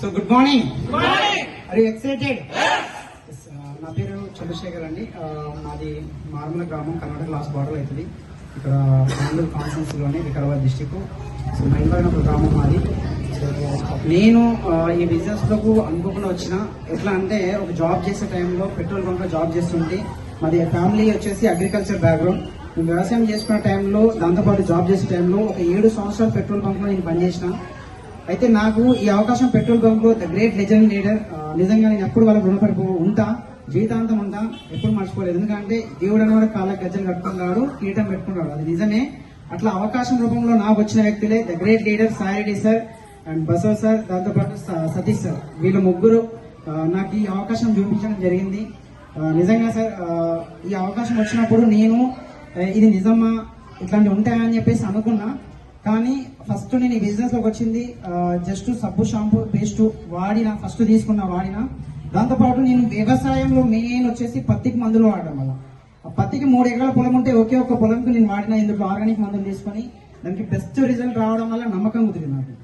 So good morning. Are excited నా పేరు చంద్రశేఖర్ అండి. Uh, మాది మార్మల గ్రామం కర్ణాటక లాస్ట్ బార్డర్ అవుతుంది. ఇక్కడ బెంగళూరు కాన్ఫరెన్స్లోనే వికారాబాద్ డిస్టిక్ సో మైండ్ ఒక గ్రామం మాది. సో నేను uh, ఈ బిజినెస్లోకి అనుకోకుండా వచ్చిన. ఎట్లా అంటే ఒక జాబ్ చేసే టైంలో పెట్రోల్ బంక్లో జాబ్ చేస్తుంటే మాది ఫ్యామిలీ వచ్చేసి అగ్రికల్చర్ బ్యాక్గ్రౌండ్ వ్యవసాయం చేసుకున్న టైంలో దాంతోపాటు జాబ్ చేసే టైంలో ఒక ఏడు సంవత్సరాలు పెట్రోల్ బంక్లో నేను పనిచేసిన. అయితే నాకు ఈ అవకాశం పెట్రోల్ బంక్లో ద గ్రేట్ లెజెండ్ లీడర్ నిజంగా నేను ఎప్పుడు వాళ్ళకి రుణపడిపో ఉంటా జీవితాంతం ఉంటా ఎప్పుడు మర్చిపోలేదు. ఎందుకంటే దేవుడు అనేవాడు కాళ్ళ గజ్జలు కట్టుకున్నాడు కీటం పెట్టుకున్నాడు. అది నిజమే. అట్లా అవకాశం రూపంలో నాకు వచ్చిన వ్యక్తులే the great leader Saireddy sir and Basava sir దాంతోపాటు స- సతీష్ సార్. వీళ్ళు ముగ్గురు నాకు ఈ అవకాశం చూపించడం జరిగింది. నిజంగా సార్ ఈ అవకాశం వచ్చినప్పుడు నేను ఇది నిజమా ఇట్లాంటివి ఉంటాయని చెప్పేసి అనుకున్నా. కానీ ఫస్ట్ నేను ఈ బిజినెస్లోకి వచ్చింది జస్ట్ సబ్బు షాంపూ పేస్ట్ వాడిన ఫస్ట్ తీసుకున్న వాడిన. దాంతోపాటు నేను వ్యవసాయంలో మెయిన్ వచ్చేసి పత్తికి మందులు వాడడం వల్ల. ఆ పత్తికి మూడు ఎకరాల పొలం ఉంటే ఒకే ఒక్క పొలంకి నేను వాడిన ఇందులో ఆర్గానిక్ మందులు తీసుకొని దానికి బెస్ట్ రిజల్ట్ రావడం వల్ల నమ్మకం కుదిరింది నాకు.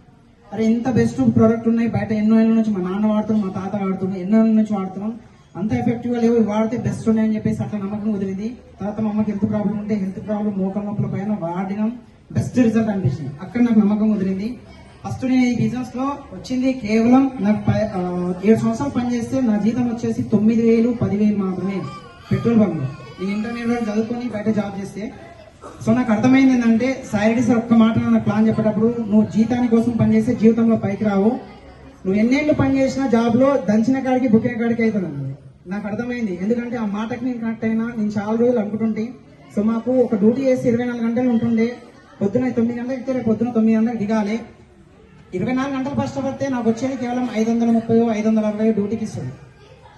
అరే ఇంత బెస్ట్ ప్రోడక్ట్ ఉన్నాయి బయట ఎన్నో ఏళ్ళ నుంచి మా నాన్న వాడుతున్నాం మా తాత వాడుతున్నాం ఎన్నో ఏళ్ళ నుంచి వాడుతున్నాం. అంత ఎఫెక్టివ్గా లేవు వాడితే బెస్ట్ ఉన్నాయని చెప్పేసి అట్లా నమ్మకం కుదిరింది. తర్వాత మా అమ్మకి హెల్త్ ప్రాబ్లం ఉంటే హెల్త్ ప్రాబ్లం మోకాల నొప్పుల పైన వాడినాం. బెస్ట్ రిజల్ట్ అనిపించింది అక్కడ నాకు నమ్మకం కుదిరింది. ఫస్ట్ నేను ఈ బిజినెస్లో వచ్చింది కేవలం నాకు ఏడు సంవత్సరాలు పనిచేస్తే నా జీతం వచ్చేసి తొమ్మిది వేలు పదివేలు మాత్రమే పెట్రోల్ బంక్లో నేను ఇంటర్మీడియట్ చదువుకొని బయట జాబ్ చేస్తే సో నాకు అర్థమైంది ఏంటంటే సాయిరెడ్డి సార్ ఒక్క మాట నాకు ప్లాన్ చెప్పేటప్పుడు నువ్వు జీతాని కోసం పనిచేస్తే జీవితంలో పైకి రావు. నువ్వు ఎన్నేళ్ళు పని చేసినా జాబ్లో దంచిన కాడికి బుక్కిన కాడికి అవుతుంది అన్నది. నాకు అర్థమైంది. ఎందుకంటే ఆ మాటకి నేను కనెక్ట్ అయినా నేను చాలా రోజులు అనుకుంటుంటే సో మాకు ఒక డ్యూటీ చేసి ఇరవై నాలుగు గంటలు ఉంటుండే. పొద్దున తొమ్మిది గంటలకు ఎక్కితే రేపు పొద్దున తొమ్మిది గంటలకు దిగాలి. ఇరవై నాలుగు గంటలు కష్టపడితే నాకు వచ్చేది కేవలం ఐదు వందల ముప్పై ఐదు వందల అరవై డ్యూటీకి ఇస్తుంది.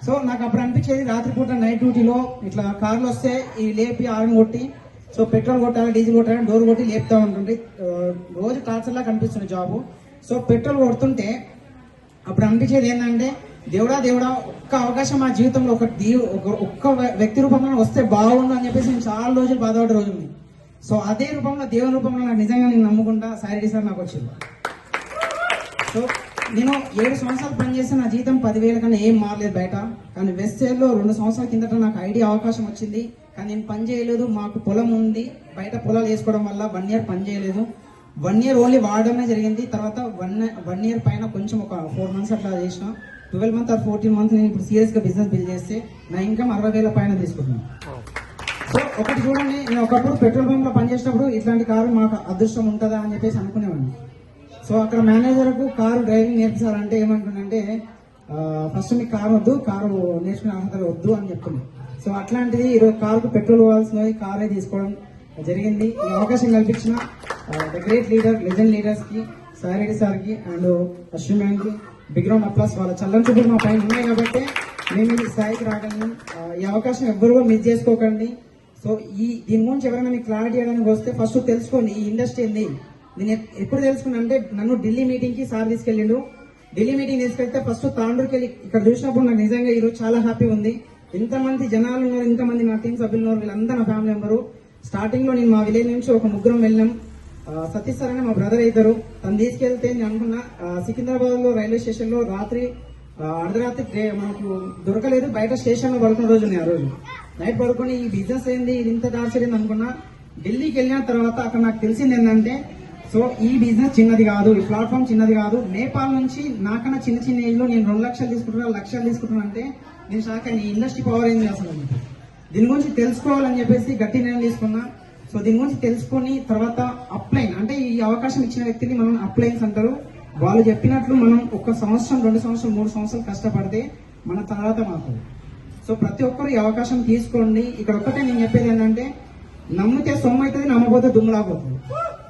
సో నాకు అప్పుడు అనిపించేది రాత్రిపూట నైట్ డ్యూటీలో ఇట్లా కార్లు వస్తే ఈ లేపి ఆరం కొట్టి సో పెట్రోల్ కొట్టాలి డీజిల్ కొట్టాలి డోర్ కొట్టి లేపుతా ఉంటుంది రోజు టార్చర్లా కనిపిస్తుంది జాబు. సో పెట్రోల్ కొడుతుంటే అప్పుడు అనిపించేది ఏంటంటే దేవుడా దేవుడా ఒక్క అవకాశం మా జీవితంలో ఒక ఒక- ఒక్క వ్యక్తి రూపంలో వస్తే బాగుండు అని చెప్పేసి నేను చాలా రోజులు బాధపడే రోజు ఉంది. సో అదే రూపంలో దేవుని రూపంలో నాకు నిజంగా నేను నమ్ముకుంటా సాయిరెడ్డి సార్ నాకు వచ్చింది. సో నేను ఏడు సంవత్సరాలు పనిచేస్తే నా జీతం పదివేల కన్నా ఏం మారలేదు బయట. కానీ వెస్ట్లో రెండు సంవత్సరాల కిందట నాకు ఐడియా అవకాశం వచ్చింది. కానీ నేను పని చేయలేదు మాకు పొలం ఉంది. బయట పొలాలు వేసుకోవడం వల్ల వన్ ఇయర్ పని చేయలేదు. వన్ ఇయర్ ఓన్లీ వాడడమే జరిగింది. తర్వాత వన్ వన్ ఇయర్ పైన కొంచెం ఒక ఫోర్ మంత్స్ అట్లా చేసిన. Twelve month or fourteen months నేను ఇప్పుడు సీరియస్గా బిజినెస్ బిల్డ్ చేస్తే నా ఇన్కమ్ అరవై వేల పైన తీసుకుంటున్నాను సో ఒకటి చూడండి. నేను ఒకప్పుడు పెట్రోల్ బంక్లో పనిచేసినప్పుడు ఇట్లాంటి కారు మాకు అదృష్టం ఉంటుందా అని చెప్పేసి అనుకునేవాడిని. సో అక్కడ మేనేజర్కు కారు డ్రైవింగ్ నేర్పించాలంటే ఏమంటుందంటే ఫస్ట్ మీకు కారు వద్దు కారు నేర్చుకునే అర్హత వద్దు అని చెప్తుంది. సో అట్లాంటిది ఈరోజు కారుకు పెట్రోల్ పోవాల్సిన కారే తీసుకోవడం జరిగింది. ఈ అవకాశం కల్పించిన ద గ్రేట్ లీడర్ లెజెండ్ లీడర్స్కి సారెడ్డి సార్కి అండ్ అశ్విన్ మ్యాన్కి బిగ్ రౌండ్ అప్లాస్ వాళ్ళ చల్లని చూపులు మా పైన ఉన్నాయి కాబట్టి మేము ఈ స్థాయికి రాగలను. ఈ అవకాశం ఎవ్వరు మిస్ చేసుకోకండి. సో ఈ దీని గురించి ఎవరైనా మీకు క్లారిటీ ఇవ్వడానికి వస్తే ఫస్ట్ తెలుసుకోండి ఈ ఇండస్ట్రీ ఏంది? నేను ఎప్పుడు తెలుసుకున్నా అంటే నన్ను ఢిల్లీ మీటింగ్కి సార్ తీసుకెళ్ళిండు. ఢిల్లీ మీటింగ్ తీసుకెళ్తే ఫస్ట్ తాండూరుకి వెళ్ళి ఇక్కడ చూసినప్పుడు నాకు నిజంగా ఈరోజు చాలా హ్యాపీ ఉంది. ఇంతమంది జనాలు ఉన్నారు ఇంతమంది నా టీం సభ్యులు ఉన్నారు వీళ్ళందరూ నా ఫ్యామిలీ మెంబరు స్టార్టింగ్లో నేను మా విలేజ్ నుంచి ఒక ముగ్గురం వెళ్ళాం సతీష్ సార్ అనే మా బ్రదర్ అవుతారు తను తీసుకెళ్తే నేను అనుకున్నా సికింద్రాబాద్లో రైల్వే స్టేషన్లో రాత్రి అర్ధరాత్రి మనకు దొరకలేదు. బయట స్టేషన్లో పడుకున్న రోజు ఆ రోజు. నైట్ పడుకొని ఈ బిజినెస్ ఏంది? ఇది ఇంత దాచలేదు అనుకున్నా ఢిల్లీకి వెళ్ళిన తర్వాత అక్కడ నాకు తెలిసింది ఏంటంటే సో ఈ బిజినెస్ చిన్నది కాదు ఈ ప్లాట్ఫామ్ చిన్నది కాదు. నేపాల్ నుంచి నాకన్నా చిన్న చిన్న ఏజ్లో నేను రెండు లక్షలు తీసుకుంటున్నా లక్షలు తీసుకుంటున్నా అంటే నేను షాక్ ఈ ఇండస్ట్రీ పవర్ ఏంది అసలు? దీని గురించి తెలుసుకోవాలని చెప్పేసి గట్టి నిర్ణయం తీసుకున్నా. సో దీని గురించి తెలుసుకొని తర్వాత అప్లైన్ అంటే ఈ అవకాశం ఇచ్చిన వ్యక్తిని మనం అప్లైన్స్ అంటారు. వాళ్ళు చెప్పినట్లు మనం ఒక సంవత్సరం రెండు సంవత్సరం మూడు సంవత్సరాలు కష్టపడితే మన తర్వాత మాత్రం సో ప్రతి ఒక్కరు ఈ అవకాశం తీసుకోండి. ఇక్కడ ఒక్కటే నేను చెప్పేది ఏంటంటే నమ్మితే సొమ్ము అవుతుంది నమ్మకపోతే దుమ్ములాపోతుంది